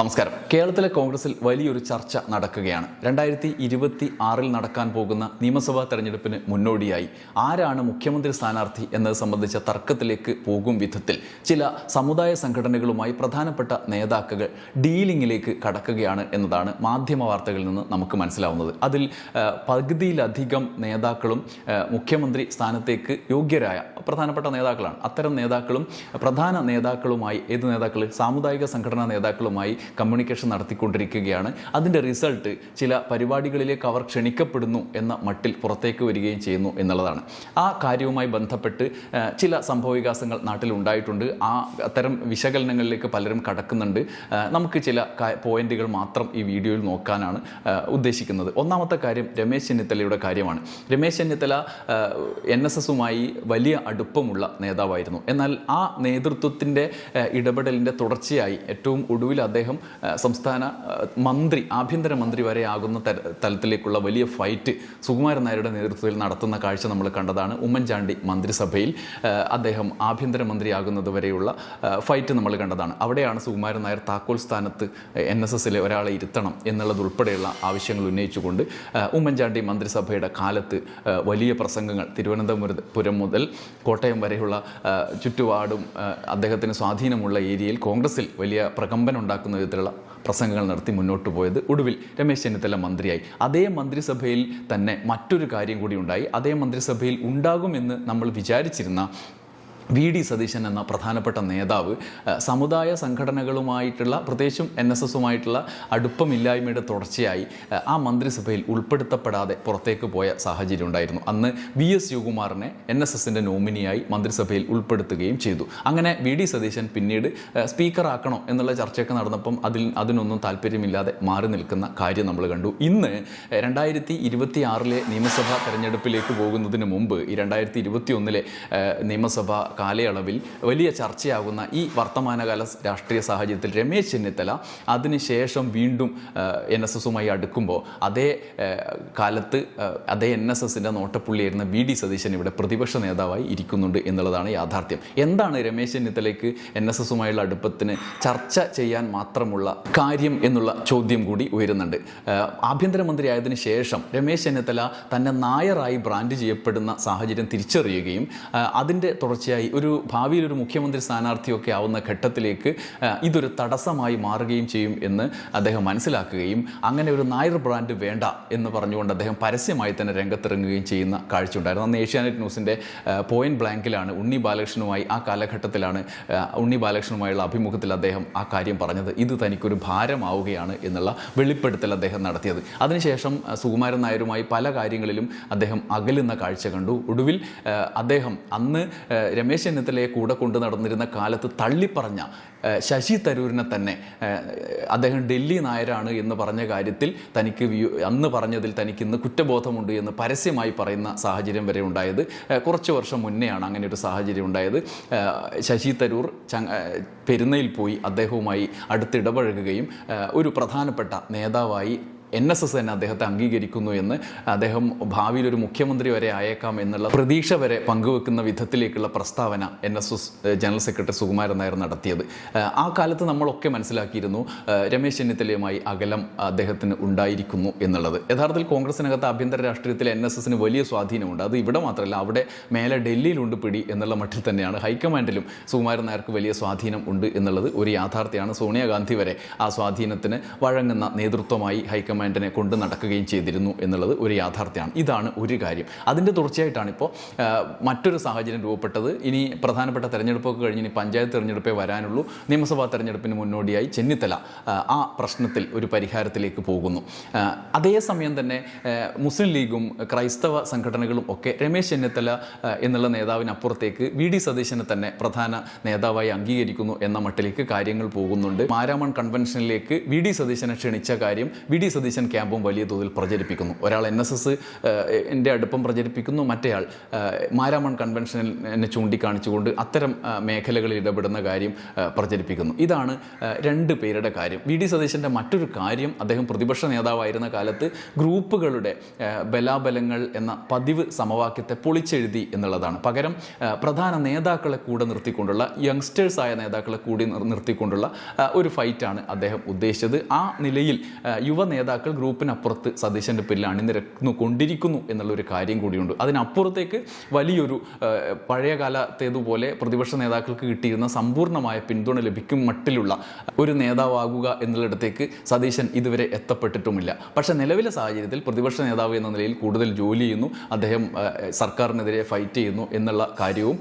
നമസ്കാരം. കേരളത്തിലെ കോൺഗ്രസിൽ വലിയൊരു ചർച്ച നടക്കുകയാണ്. രണ്ടായിരത്തി ഇരുപത്തി ആറിൽ നടക്കാൻ പോകുന്ന നിയമസഭാ തെരഞ്ഞെടുപ്പിന് മുന്നോടിയായി ആരാണ് മുഖ്യമന്ത്രി സ്ഥാനാർത്ഥി എന്നത് സംബന്ധിച്ച തർക്കത്തിലേക്ക് പോകും വിധത്തിൽ ചില സമുദായ സംഘടനകളുമായി പ്രധാനപ്പെട്ട നേതാക്കൾ ഡീലിംഗിലേക്ക് കടക്കുകയാണ് എന്നതാണ് മാധ്യമ വാർത്തകളിൽ നിന്ന് നമുക്ക് മനസ്സിലാവുന്നത്. അതിൽ പകുതിയിലധികം നേതാക്കളും മുഖ്യമന്ത്രി സ്ഥാനത്തേക്ക് യോഗ്യരായ പ്രധാനപ്പെട്ട നേതാക്കളാണ്. അത്തരം നേതാക്കളും പ്രധാന നേതാക്കളുമായി ഏത് നേതാക്കൾ സാമുദായിക സംഘടനാ നേതാക്കളുമായി കമ്മ്യൂണിക്കേഷൻ നടത്തിക്കൊണ്ടിരിക്കുകയാണ്. അതിന്റെ റിസൾട്ട് ചില പരിപാടികളിലേക്ക് അവർ ക്ഷണിക്കപ്പെടുന്നു എന്ന മട്ടിൽ പുറത്തേക്ക് വരികയും ചെയ്യുന്നു എന്നുള്ളതാണ്. ആ കാര്യവുമായി ബന്ധപ്പെട്ട് ചില സംഭവവികാസങ്ങൾ നാട്ടിൽ ഉണ്ടായിട്ടുണ്ട് ആ അത്തരം വിശകലനങ്ങളിലേക്ക് പലരും കടക്കുന്നുണ്ട്. നമുക്ക് ചില പോയിന്റുകൾ മാത്രം ഈ വീഡിയോയിൽ നോക്കാനാണ് ഉദ്ദേശിക്കുന്നത്. ഒന്നാമത്തെ കാര്യം രമേശ് ചെന്നിത്തലയുടെ കാര്യമാണ്. രമേശ് ചെന്നിത്തല എൻ എസ് എസുമായി വലിയ അടുപ്പമുള്ള നേതാവായിരുന്നു. എന്നാൽ ആ നേതൃത്വത്തിന്റെ ഇടപെടലിന്റെ തുടർച്ചയായി ഏറ്റവും ഒടുവിൽ അദ്ദേഹം സംസ്ഥാന മന്ത്രി ആഭ്യന്തര മന്ത്രി വരെ ആകുന്ന തലത്തിലേക്കുള്ള വലിയ ഫൈറ്റ് സുകുമാരൻ നായരുടെ നേതൃത്വത്തിൽ നടത്തുന്ന കാഴ്ച നമ്മൾ കണ്ടതാണ്. ഉമ്മൻചാണ്ടി മന്ത്രിസഭയിൽ അദ്ദേഹം ആഭ്യന്തര മന്ത്രിയാകുന്നത് വരെയുള്ള ഫൈറ്റ് നമ്മൾ കണ്ടതാണ്. അവിടെയാണ് സുകുമാരൻ നായർ താക്കോൽ സ്ഥാനത്ത് എൻ എസ് എസിലെ ഒരാളെ ഇരുത്തണം എന്നുള്ളതുൾപ്പെടെയുള്ള ആവശ്യങ്ങൾ ഉന്നയിച്ചുകൊണ്ട് ഉമ്മൻചാണ്ടി മന്ത്രിസഭയുടെ കാലത്ത് വലിയ പ്രസംഗങ്ങൾ. തിരുവനന്തപുരം മുതൽ കോട്ടയം വരെയുള്ള ചുറ്റുപാടും അദ്ദേഹത്തിന് സ്വാധീനമുള്ള ഏരിയയിൽ കോൺഗ്രസിൽ വലിയ പ്രകമ്പനം ഉണ്ടാക്കുന്ന വിധത്തിലുള്ള പ്രസംഗങ്ങൾ നടത്തി മുന്നോട്ട് പോയത് ഒടുവിൽ രമേശ് ചെന്നിത്തല മന്ത്രിയായി. അതേ മന്ത്രിസഭയിൽ തന്നെ മറ്റൊരു കാര്യം കൂടി ഉണ്ടായി. അതേ മന്ത്രിസഭയിൽ ഉണ്ടാകുമെന്ന് നമ്മൾ വിചാരിച്ചിരുന്ന വി ഡി സതീശൻ എന്ന പ്രധാനപ്പെട്ട നേതാവ് സമുദായ സംഘടനകളുമായിട്ടുള്ള പ്രത്യേകിച്ചും എൻ എസ് എസുമായിട്ടുള്ള അടുപ്പമില്ലായ്മയുടെ തുടർച്ചയായി ആ, മന്ത്രിസഭയിൽ ഉൾപ്പെടുത്തപ്പെടാതെ പുറത്തേക്ക് പോയ സാഹചര്യം ഉണ്ടായിരുന്നു. അന്ന് വി എസ് ശിവകുമാറിനെ എൻ എസ് എസിന്റെ നോമിനിയായി മന്ത്രിസഭയിൽ ഉൾപ്പെടുത്തുകയും ചെയ്തു. അങ്ങനെ വി ഡി സതീശൻ പിന്നീട് സ്പീക്കറാക്കണോ എന്നുള്ള ചർച്ചയൊക്കെ നടന്നപ്പം അതിൽ അതിനൊന്നും താല്പര്യമില്ലാതെ മാറി നിൽക്കുന്ന കാര്യം നമ്മൾ കണ്ടു. ഇന്ന് രണ്ടായിരത്തി ഇരുപത്തി ആറിലെ നിയമസഭാ തെരഞ്ഞെടുപ്പിലേക്ക് പോകുന്നതിന് മുമ്പ് ഈ രണ്ടായിരത്തി ഇരുപത്തി ഒന്നിലെ നിയമസഭ കാലയളവിൽ വലിയ ചർച്ചയാകുന്ന ഈ വർത്തമാനകാല രാഷ്ട്രീയ സാഹചര്യത്തിൽ രമേശ് ചെന്നിത്തല അതിനുശേഷം വീണ്ടും എൻ എസ് എസുമായി അടുക്കുമ്പോൾ അതേ കാലത്ത് അതേ എൻ എസ് എസിന്റെ നോട്ടപ്പുള്ളിയായിരുന്ന വി ഡി സതീശൻ ഇവിടെ പ്രതിപക്ഷ നേതാവായി ഇരിക്കുന്നുണ്ട് എന്നുള്ളതാണ് യാഥാർത്ഥ്യം. എന്താണ് രമേശ് ചെന്നിത്തലയ്ക്ക് എൻ എസ് എസുമായുള്ള അടുപ്പത്തിന് ചർച്ച ചെയ്യാൻ മാത്രമുള്ള കാര്യം എന്നുള്ള ചോദ്യം കൂടി ഉയരുന്നുണ്ട്. ആ, ആഭ്യന്തരമന്ത്രി ആയതിനു ശേഷം രമേശ് ചെന്നിത്തല തന്നെ നായറായി ബ്രാൻഡ് ചെയ്യപ്പെടുന്ന സാഹചര്യം തിരിച്ചറിയുകയും അതിന്റെ തുടർച്ചയായി ഒരു ഭാവിയിൽ ഒരു മുഖ്യമന്ത്രി സ്ഥാനാർത്ഥിയൊക്കെ ആവുന്ന ഘട്ടത്തിലേക്ക് ഇതൊരു തടസ്സമായി മാറുകയും ചെയ്യും എന്ന് അദ്ദേഹം മനസ്സിലാക്കുകയും അങ്ങനെ ഒരു നായർ ബ്രാൻഡ് വേണ്ട എന്ന് പറഞ്ഞുകൊണ്ട് അദ്ദേഹം പരസ്യമായി തന്നെ രംഗത്തിറങ്ങുകയും ചെയ്യുന്ന കാഴ്ച ഉണ്ടായിരുന്നു അന്ന് ഏഷ്യാനെറ്റ് ന്യൂസിന്റെ പോയിന്റ് ബ്ലാങ്കിലാണ് ഉണ്ണി ബാലകൃഷ്ണനുമായി ആ കാലഘട്ടത്തിലാണ് ഉണ്ണി ബാലകൃഷ്ണനുമായുള്ള അഭിമുഖത്തിൽ അദ്ദേഹം ആ കാര്യം പറഞ്ഞത്. ഇത് തനിക്കൊരു ഭാരമാവുകയാണ് എന്നുള്ള വെളിപ്പെടുത്തൽ അദ്ദേഹം നടത്തിയത്. അതിനുശേഷം സുകുമാരൻ നായരുമായി പല കാര്യങ്ങളിലും അദ്ദേഹം അകലുന്ന കാഴ്ച കണ്ടു. ഒടുവിൽ അദ്ദേഹം അന്ന് ആ, രമേശ് ചെന്നിത്തലയെ കൂടെ കൊണ്ടു നടന്നിരുന്ന കാലത്ത് തള്ളിപ്പറഞ്ഞ ശശി തരൂരിനെ തന്നെ അദ്ദേഹം ഡൽഹി നായരാണ് എന്ന് പറഞ്ഞ കാര്യത്തിൽ തനിക്ക് അന്ന് പറഞ്ഞതിൽ തനിക്ക് ഇന്ന് കുറ്റബോധമുണ്ട് എന്ന് പരസ്യമായി പറയുന്ന സാഹചര്യം വരെ ഉണ്ടായത് കുറച്ച് വർഷം മുന്നെയാണ് അങ്ങനെ ഒരു സാഹചര്യം ഉണ്ടായത്. ശശി തരൂർ പെരുന്നയിൽ പോയി അദ്ദേഹവുമായി അടുത്തിടപഴകുകയും ഒരു പ്രധാനപ്പെട്ട നേതാവായി എൻ എസ് എസ് തന്നെ അദ്ദേഹത്തെ അംഗീകരിക്കുന്നു എന്ന് അദ്ദേഹം ഭാവിയിൽ ഒരു മുഖ്യമന്ത്രി വരെ ആയേക്കാം എന്നുള്ള പ്രതീക്ഷ വരെ പങ്കുവെക്കുന്ന വിധത്തിലേക്കുള്ള പ്രസ്താവന N S S general secretary Sukumaran Nair നടത്തിയത്. ആ കാലത്ത് നമ്മളൊക്കെ മനസ്സിലാക്കിയിരുന്നു രമേശ് ചെന്നിത്തലയുമായി അകലം അദ്ദേഹത്തിന് ഉണ്ടായിരിക്കുന്നു എന്നുള്ളത്. യഥാർത്ഥത്തിൽ കോൺഗ്രസിനകത്ത് ആഭ്യന്തര രാഷ്ട്രീയത്തിൽ എൻ എസ് എസിന് വലിയ സ്വാധീനമുണ്ട്. അത് ഇവിടെ മാത്രമല്ല അവിടെ മേലെ ഡൽഹിയിലുണ്ട് പിടി എന്നുള്ള മട്ടിൽ തന്നെയാണ് ഹൈക്കമാൻഡിലും സുകുമാരൻ നായർക്ക് വലിയ സ്വാധീനം ഉണ്ട് എന്നുള്ളത് ഒരു യാഥാർത്ഥ്യമാണ്. സോണിയാഗാന്ധി വരെ ആ സ്വാധീനത്തിന് വഴങ്ങുന്ന നേതൃത്വമായി ഹൈക്കമാൻഡിനെ കൊണ്ട് നടക്കുകയും ചെയ്തിരുന്നു എന്നുള്ളത് ഒരു യാഥാർത്ഥ്യമാണ്. ഇതാണ് ഒരു കാര്യം. അതിന്റെ തുടർച്ചയായിട്ടാണ് ഇപ്പോൾ മറ്റൊരു സാഹചര്യം രൂപപ്പെട്ടത്. ഇനി പ്രധാനപ്പെട്ട തെരഞ്ഞെടുപ്പൊക്കെ കഴിഞ്ഞ് ഇനി പഞ്ചായത്ത് തെരഞ്ഞെടുപ്പേ വരാനുള്ളൂ. നിയമസഭാ തെരഞ്ഞെടുപ്പിന് മുന്നോടിയായി ചെന്നിത്തല ആ, പ്രശ്നത്തിൽ ഒരു പരിഹാരത്തിലേക്ക് പോകുന്നു. അതേസമയം തന്നെ മുസ്ലിം ലീഗും ക്രൈസ്തവ സംഘടനകളും ഒക്കെ രമേശ് ചെന്നിത്തല എന്നുള്ള നേതാവിനപ്പുറത്തേക്ക് വി ഡി സതീശനെ തന്നെ പ്രധാന നേതാവായി അംഗീകരിക്കുന്നു എന്ന മട്ടിലേക്ക് കാര്യങ്ങൾ പോകുന്നുണ്ട്. മാരാമൺ കൺവെൻഷനിലേക്ക് വി ഡി സതീശനെ ക്ഷണിച്ച കാര്യം വി ഡി സതീശൻ സതീശൻ ക്യാമ്പും വലിയ തോതിൽ പ്രചരിപ്പിക്കുന്നു. ഒരാൾ എൻ എസ് എസ് എന്റെ അടുപ്പം പ്രചരിപ്പിക്കുന്നു. മറ്റേയാൾ മാരാമൺ കൺവെൻഷനിൽ എന്നെ ചൂണ്ടിക്കാണിച്ചുകൊണ്ട് അത്തരം മേഖലകളിൽ ഇടപെടുന്ന കാര്യം പ്രചരിപ്പിക്കുന്നു. ഇതാണ് രണ്ട് പേരുടെ കാര്യം. വി. ഡി. സതീശന്റെ മറ്റൊരു കാര്യം അദ്ദേഹം പ്രതിപക്ഷ നേതാവായിരുന്ന കാലത്ത് ഗ്രൂപ്പുകളുടെ ബലാബലങ്ങൾ എന്ന പതിവ് സമവാക്യത്തെ പൊളിച്ചെഴുതി എന്നുള്ളതാണ്. പകരം പ്രധാന നേതാക്കളെ കൂടെ നിർത്തിക്കൊണ്ടുള്ള യങ്സ്റ്റേഴ്സായ നേതാക്കളെ കൂടി നിർത്തിക്കൊണ്ടുള്ള ഒരു ഫൈറ്റാണ് അദ്ദേഹം ഉദ്ദേശിച്ചത്. ആ നിലയിൽ യുവ നേതാക്കൾ ഗ്രൂപ്പിനപ്പുറത്ത് സതീശന്റെ പേരിൽ അണിനിരക്കുന്നു കൊണ്ടിരിക്കുന്നു എന്നുള്ളൊരു കാര്യം കൂടിയുണ്ട്. അതിനപ്പുറത്തേക്ക് വലിയൊരു പഴയ കാലത്തേതുപോലെ പ്രതിപക്ഷ നേതാക്കൾക്ക് കിട്ടിയിരുന്ന സമ്പൂർണമായ പിന്തുണ ലഭിക്കും മട്ടിലുള്ള ഒരു നേതാവാകുക എന്നുള്ളിടത്തേക്ക് സതീശൻ ഇതുവരെ എത്തപ്പെട്ടിട്ടുമില്ല. പക്ഷേ നിലവിലെ സാഹചര്യത്തിൽ പ്രതിപക്ഷ നേതാവ് എന്ന നിലയിൽ കൂടുതൽ ജോലി ചെയ്യുന്നു അദ്ദേഹം സർക്കാരിനെതിരെ ഫൈറ്റ് ചെയ്യുന്നു എന്നുള്ള കാര്യവും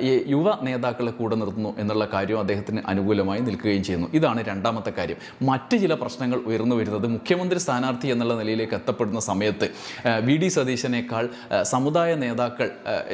ഈ യുവ നേതാക്കളെ കൂടെ നിർത്തുന്നു എന്നുള്ള കാര്യവും അദ്ദേഹത്തിന് അനുകൂലമായി നിൽക്കുകയും ചെയ്യുന്നു. ഇതാണ് രണ്ടാമത്തെ കാര്യം. മറ്റ് ചില പ്രശ്നങ്ങൾ ഉയർന്നു വരുന്നത് മുഖ്യമന്ത്രി സ്ഥാനാർത്ഥി എന്നുള്ള നിലയിലേക്ക് എത്തപ്പെടുന്ന സമയത്ത് വി ഡി സതീശനേക്കാൾ സമുദായ നേതാക്കൾ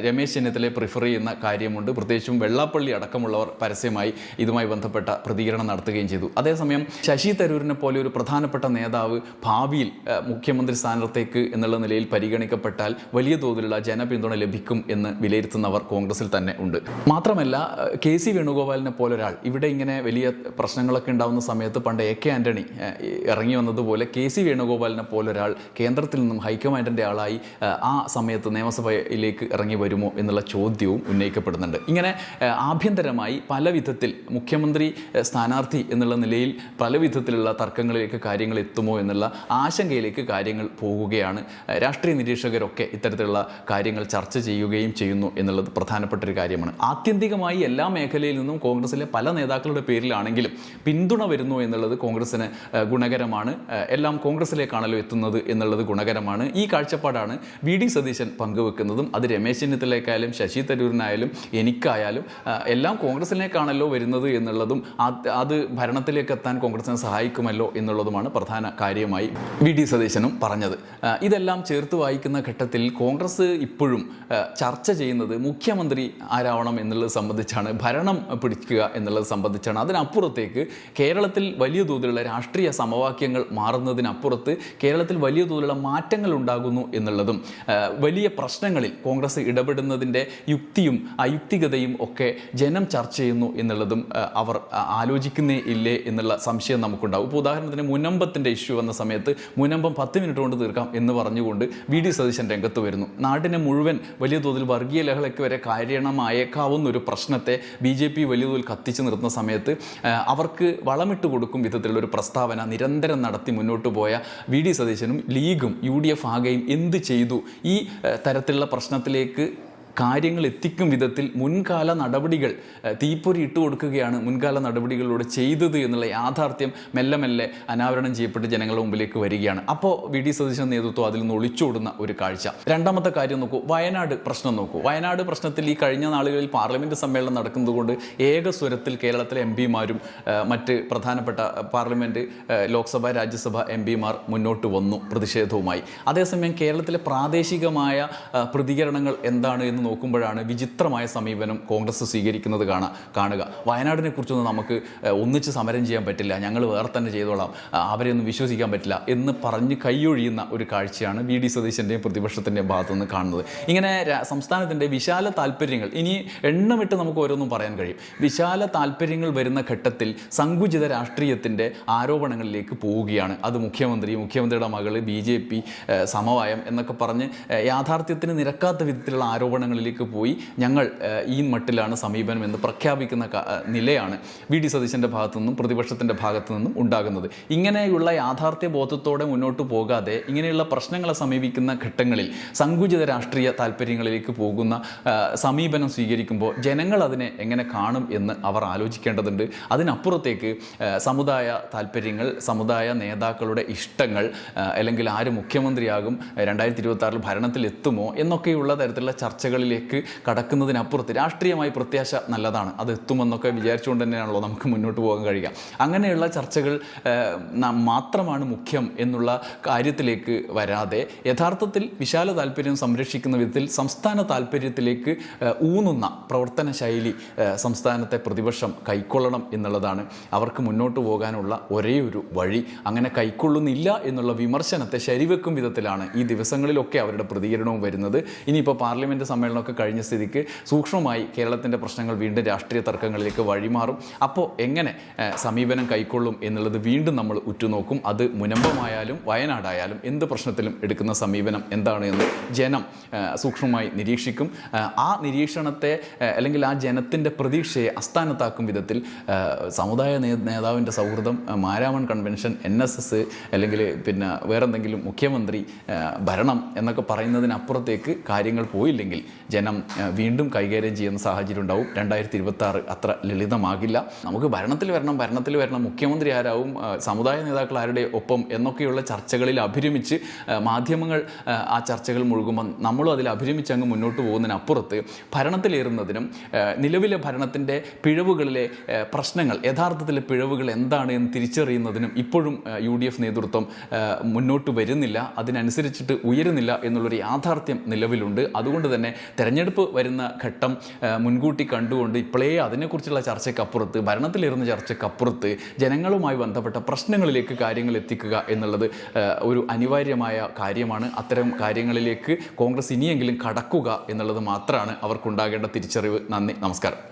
രമേശ് ചെന്നിത്തലയെ പ്രിഫർ ചെയ്യുന്ന കാര്യമുണ്ട്. പ്രത്യേകിച്ചും വെള്ളാപ്പള്ളി അടക്കമുള്ളവർ പരസ്യമായി ഇതുമായി ബന്ധപ്പെട്ട പ്രതികരണം നടത്തുകയും ചെയ്തു. അതേസമയം ശശി തരൂരിനെ പോലെ ഒരു പ്രധാനപ്പെട്ട നേതാവ് ഭാവിയിൽ മുഖ്യമന്ത്രി സ്ഥാനത്തേക്ക് എന്നുള്ള നിലയിൽ പരിഗണിക്കപ്പെട്ടാൽ വലിയ തോതിലുള്ള ജനപിന്തുണ ലഭിക്കും എന്ന് വിലയിരുത്തുന്നവർ കോൺഗ്രസിൽ തന്നെ ഉണ്ട്. മാത്രമല്ല കെ സി വേണുഗോപാലിനെ പോലെ ഒരാൾ ഇവിടെ ഇങ്ങനെ വലിയ പ്രശ്നങ്ങളൊക്കെ ഉണ്ടാകുന്ന സമയത്ത് പണ്ട് എ കെ ആന്റണി ഇറങ്ങി വന്നതുപോലെ കെ സി വേണുഗോപാലിനെ പോലൊരാൾ കേന്ദ്രത്തിൽ നിന്നും ഹൈക്കമാൻഡിന്റെ ആളായി ആ, സമയത്ത് നിയമസഭയിലേക്ക് ഇറങ്ങി വരുമോ എന്നുള്ള ചോദ്യവും ഉന്നയിക്കപ്പെടുന്നുണ്ട്. ഇങ്ങനെ ആഭ്യന്തരമായി പല വിധത്തിൽ മുഖ്യമന്ത്രി സ്ഥാനാർത്ഥി എന്നുള്ള നിലയിൽ പല വിധത്തിലുള്ള തർക്കങ്ങളിലേക്ക് കാര്യങ്ങൾ എത്തുമോ എന്നുള്ള ആശങ്കയിലേക്ക് കാര്യങ്ങൾ പോകുകയാണ്. രാഷ്ട്രീയ നിരീക്ഷകരൊക്കെ ഇത്തരത്തിലുള്ള കാര്യങ്ങൾ ചർച്ച ചെയ്യുകയും ചെയ്യുന്നു എന്നുള്ളത് പ്രധാനപ്പെട്ട ഒരു കാര്യമാണ്. ആത്യന്തികമായി എല്ലാ മേഖലയിൽ നിന്നും കോൺഗ്രസിലെ പല നേതാക്കളുടെ പേരിലാണെങ്കിലും പിന്തുണ വരുന്നു എന്നുള്ളത് കോൺഗ്രസിന് ഗുണകരമാണ്. എല്ലാം കോൺഗ്രസിലേക്കാണല്ലോ എത്തുന്നത് എന്നുള്ളത് ഗുണകരമാണ്. ഈ കാഴ്ചപ്പാടാണ് വി ഡി സതീശൻ പങ്കുവെക്കുന്നതും അത് രമേശ് ചെന്നിത്തലയ്ക്കായാലും ശശി തരൂരിനായാലും എനിക്കായാലും എല്ലാം കോൺഗ്രസിലേക്കാണല്ലോ വരുന്നത് എന്നുള്ളതും അത് ഭരണത്തിലേക്ക് എത്താൻ കോൺഗ്രസിനെ സഹായിക്കുമല്ലോ എന്നുള്ളതുമാണ് പ്രധാന കാര്യമായി വി ഡി സതീശനും പറഞ്ഞത്. ഇതെല്ലാം ചേർത്ത് വായിക്കുന്ന ഘട്ടത്തിൽ കോൺഗ്രസ് ഇപ്പോഴും ചർച്ച ചെയ്യുന്നത് മുഖ്യമന്ത്രി ആരാവണം എന്നുള്ളത് സംബന്ധിച്ചാണ് ഭരണം പിടിക്കുക എന്നുള്ളത് സംബന്ധിച്ചാണ്. അതിനപ്പുറത്തേക്ക് കേരളത്തിൽ വലിയ തോതിലുള്ള രാഷ്ട്രീയ സമവാക്യങ്ങൾ മാറുന്നതിനപ്പുറത്ത് കേരളത്തിൽ വലിയ തോതിലുള്ള മാറ്റങ്ങൾ ഉണ്ടാകുന്നു എന്നുള്ളതും വലിയ പ്രശ്നങ്ങളിൽ കോൺഗ്രസ് ഇടപെടുന്നതിന്റെ യുക്തിയും അയുക്തികതയും ഒക്കെ ജനം ചർച്ച ചെയ്യുന്നു എന്നുള്ളതും അവർ ആലോചിക്കുന്നേ ഇല്ലേ എന്നുള്ള സംശയം നമുക്കുണ്ടാവും. ഇപ്പോൾ ഉദാഹരണത്തിന് മുനമ്പത്തിന്റെ ഇഷ്യൂ വന്ന സമയത്ത് മുനമ്പം പത്ത് മിനിറ്റ് കൊണ്ട് തീർക്കാം എന്ന് പറഞ്ഞുകൊണ്ട് വി ഡി സതീശൻ രംഗത്ത് വരുന്നു. നാടിനെ മുഴുവൻ വലിയ തോതിൽ വർഗീയ ലഹളയ്ക്ക് വരെ കാരണമായേക്കാവുന്ന ഒരു പ്രശ്നത്തെ ബി ജെ പി വലിയ തോതിൽ കത്തിച്ചു നിർത്തുന്ന സമയത്ത് അവർക്ക് വളമിട്ട് കൊടുക്കും വിധത്തിലുള്ള ഒരു പ്രസ്താവന നിരന്തരം നടത്തി മുന്നോട്ട് പോയ വി ഡി സതീശനും ലീഗും യു ഡി എഫ് ആകെയും എന്ത് ചെയ്തു? ഈ തരത്തിലുള്ള പ്രശ്നത്തിലേക്ക് കാര്യങ്ങൾ എത്തിക്കും വിധത്തിൽ മുൻകാല നടപടികൾ തീപ്പൊരി ഇട്ട് കൊടുക്കുകയാണ് മുൻകാല നടപടികളിലൂടെ ചെയ്തത് എന്നുള്ള യാഥാർത്ഥ്യം മെല്ലെ മെല്ലെ അനാവരണം ചെയ്യപ്പെട്ട് ജനങ്ങളുടെ മുമ്പിലേക്ക് വരികയാണ്. അപ്പോൾ വി. ഡി. സതീശൻ നേതൃത്വം അതിൽ നിന്ന് ഒളിച്ചോടുന്ന ഒരു കാഴ്ച. രണ്ടാമത്തെ കാര്യം നോക്കൂ വയനാട് പ്രശ്നം നോക്കൂ. വയനാട് പ്രശ്നത്തിൽ ഈ കഴിഞ്ഞ നാളുകളിൽ പാർലമെന്റ് സമ്മേളനം നടക്കുന്നതുകൊണ്ട് ഏക സ്വരത്തിൽ കേരളത്തിലെ എം പിമാരും മറ്റ് പ്രധാനപ്പെട്ട പാർലമെന്റ് ലോക്സഭ രാജ്യസഭ എം പിമാർ മുന്നോട്ട് വന്നു പ്രതിഷേധവുമായി. അതേസമയം കേരളത്തിലെ പ്രാദേശികമായ പ്രതികരണങ്ങൾ എന്താണ് എന്ന് നോക്കുമ്പോഴാണ് വിചിത്രമായ സമീപനം കോൺഗ്രസ് സ്വീകരിക്കുന്നത് കാണാ കാണുക. വയനാടിനെ കുറിച്ചൊന്നും നമുക്ക് ഒന്നിച്ച് സമരം ചെയ്യാൻ പറ്റില്ല. ഞങ്ങൾ വേറെ തന്നെ ചെയ്തോളാം. ആ, അവരെ ഒന്നും വിശ്വസിക്കാൻ പറ്റില്ല എന്ന് പറഞ്ഞ് കൈയൊഴിയുന്ന ഒരു കാഴ്ചയാണ് വി. ഡി. സതീശന്റെയും പ്രതിപക്ഷത്തിന്റെയും ഭാഗത്തു നിന്ന് കാണുന്നത്. ഇങ്ങനെ സംസ്ഥാനത്തിന്റെ വിശാല താല്പര്യങ്ങൾ ഇനി എണ്ണമിട്ട് നമുക്ക് ഓരോന്നും പറയാൻ കഴിയും. വിശാല താല്പര്യങ്ങൾ വരുന്ന ഘട്ടത്തിൽ സങ്കുചിത രാഷ്ട്രീയത്തിന്റെ ആരോപണങ്ങളിലേക്ക് പോവുകയാണ്. അത് മുഖ്യമന്ത്രി മുഖ്യമന്ത്രിയുടെ മകൾ ബി ജെ പി സമവായം എന്നൊക്കെ പറഞ്ഞ് യാഥാർത്ഥ്യത്തിന് നിരക്കാത്ത വിധത്തിലുള്ള ആരോപണങ്ങളിലേക്ക് പോയി ഞങ്ങൾ ഈ മട്ടിലാണ് സമീപനം എന്ന് പ്രഖ്യാപിക്കുന്ന നിലയാണ് വി. ഡി. സതീശന്റെ ഭാഗത്തു നിന്നും പ്രതിപക്ഷത്തിന്റെ ഭാഗത്തു നിന്നും ഉണ്ടാകുന്നത്. ഇങ്ങനെയുള്ള യാഥാർത്ഥ്യ ബോധത്തോടെ മുന്നോട്ട് പോകാതെ ഇങ്ങനെയുള്ള പ്രശ്നങ്ങളെ സമീപിക്കുന്ന ഘട്ടങ്ങളിൽ സങ്കുചിത രാഷ്ട്രീയ താല്പര്യങ്ങളിലേക്ക് പോകുന്ന സമീപനം സ്വീകരിക്കുമ്പോൾ ജനങ്ങൾ അതിനെ എങ്ങനെ കാണും എന്ന് അവർ ആലോചിക്കേണ്ടതുണ്ട്. അതിനപ്പുറത്തേക്ക് സമുദായ താല്പര്യങ്ങൾ സമുദായ നേതാക്കളുടെ ഇഷ്ടങ്ങൾ അല്ലെങ്കിൽ ആര് മുഖ്യമന്ത്രിയാകും രണ്ടായിരത്തി ഇരുപത്തി ഭരണത്തിൽ എത്തുമോ എന്നൊക്കെയുള്ള തരത്തിലുള്ള ചർച്ചകൾ ചർച്ചകളിലേക്ക് കടക്കുന്നതിനപ്പുറത്ത് രാഷ്ട്രീയമായി പ്രത്യാശ നല്ലതാണ്. അത് എത്തുമെന്നൊക്കെ വിചാരിച്ചുകൊണ്ട് തന്നെയാണല്ലോ നമുക്ക് മുന്നോട്ട് പോകാൻ കഴിയുക. അങ്ങനെയുള്ള ചർച്ചകൾ മാത്രമാണ് മുഖ്യം എന്നുള്ള കാര്യത്തിലേക്ക് വരാതെ യഥാർത്ഥത്തിൽ വിശാല താല്പര്യം സംരക്ഷിക്കുന്ന വിധത്തിൽ സംസ്ഥാന താല്പര്യത്തിലേക്ക് ഊന്നുന്ന പ്രവർത്തന ശൈലി സംസ്ഥാനത്തെ പ്രതിപക്ഷം കൈക്കൊള്ളണം എന്നുള്ളതാണ് അവർക്ക് മുന്നോട്ട് പോകാനുള്ള ഒരേ ഒരു വഴി. അങ്ങനെ കൈക്കൊള്ളുന്നില്ല എന്നുള്ള വിമർശനത്തെ ശരിവെക്കും വിധത്തിലാണ് ഈ ദിവസങ്ങളിലൊക്കെ അവരുടെ പ്രതികരണവും വരുന്നത്. ഇനിയിപ്പോൾ പാർലമെന്റ് സമ്മേളനമൊക്കെ കഴിഞ്ഞ സ്ഥിതിക്ക് സൂക്ഷ്മമായി കേരളത്തിന്റെ പ്രശ്നങ്ങൾ വീണ്ടും രാഷ്ട്രീയ തർക്കങ്ങളിലേക്ക് വഴിമാറും. അപ്പോൾ എങ്ങനെ സമീപനം കൈക്കൊള്ളും എന്നുള്ളത് വീണ്ടും നമ്മൾ ഉറ്റുനോക്കും. അത് മുനമ്പമായാലും വയനാടായാലും എന്ത് പ്രശ്നത്തിലും എടുക്കുന്ന സമീപനം എന്താണ് എന്ന് ജനം സൂക്ഷ്മമായി നിരീക്ഷിക്കും. ആ നിരീക്ഷണത്തെ അല്ലെങ്കിൽ ആ ജനത്തിന്റെ പ്രതീക്ഷയെ അസ്ഥാനത്താക്കും വിധത്തിൽ സമുദായ നേതാവിന്റെ സൗഹൃദം Maramon convention N S S അല്ലെങ്കിൽ പിന്നെ വേറെന്തെങ്കിലും മുഖ്യമന്ത്രി ഭരണം എന്നൊക്കെ പറയുന്നതിനപ്പുറത്തേക്ക് കാര്യങ്ങൾ പോയില്ലെങ്കിൽ ജനം വീണ്ടും കൈകാര്യം ചെയ്യുന്ന സാഹചര്യം ഉണ്ടാവും. രണ്ടായിരത്തി ഇരുപത്തി ആറ് അത്ര ലളിതമാകില്ല. നമുക്ക് ഭരണത്തിൽ വരണം ഭരണത്തിൽ വരണം മുഖ്യമന്ത്രി ആരാവും സമുദായ നേതാക്കൾ ആരുടെ ഒപ്പം എന്നൊക്കെയുള്ള ചർച്ചകളിൽ അഭിരമിച്ച് മാധ്യമങ്ങൾ ആ ചർച്ചകൾ മുഴുകുമ്പോൾ നമ്മളും അതിൽ അഭിരമിച്ച് അങ്ങ് മുന്നോട്ട് പോകുന്നതിനപ്പുറത്ത് ഭരണത്തിലേറുന്നതിനും നിലവിലെ ഭരണത്തിന്റെ പിഴവുകളിലെ പ്രശ്നങ്ങൾ യഥാർത്ഥത്തിലെ പിഴവുകൾ എന്താണ് എന്ന് തിരിച്ചറിയുന്നതിനും ഇപ്പോഴും യു ഡി എഫ് നേതൃത്വം മുന്നോട്ട് വരുന്നില്ല. അതിനനുസരിച്ചിട്ട് ഉയരുന്നില്ല എന്നുള്ളൊരു യാഥാർത്ഥ്യം നിലവിലുണ്ട്. അതുകൊണ്ട് തന്നെ തെരഞ്ഞെടുപ്പ് വരുന്ന ഘട്ടം മുൻകൂട്ടി കണ്ടുകൊണ്ട് ഇപ്പോഴേ അതിനെക്കുറിച്ചുള്ള ചർച്ചയ്ക്കപ്പുറത്ത് ഭരണത്തിലിരുന്ന ചർച്ചയ്ക്കപ്പുറത്ത് ജനങ്ങളുമായി ബന്ധപ്പെട്ട പ്രശ്നങ്ങളിലേക്ക് കാര്യങ്ങൾ എത്തിക്കുക എന്നുള്ളത് ഒരു അനിവാര്യമായ കാര്യമാണ്. അത്തരം കാര്യങ്ങളിലേക്ക് കോൺഗ്രസ് ഇനിയെങ്കിലും കടക്കുക എന്നുള്ളത് മാത്രമാണ് അവർക്കുണ്ടാകേണ്ട തിരിച്ചറിവ്. നന്ദി. നമസ്കാരം.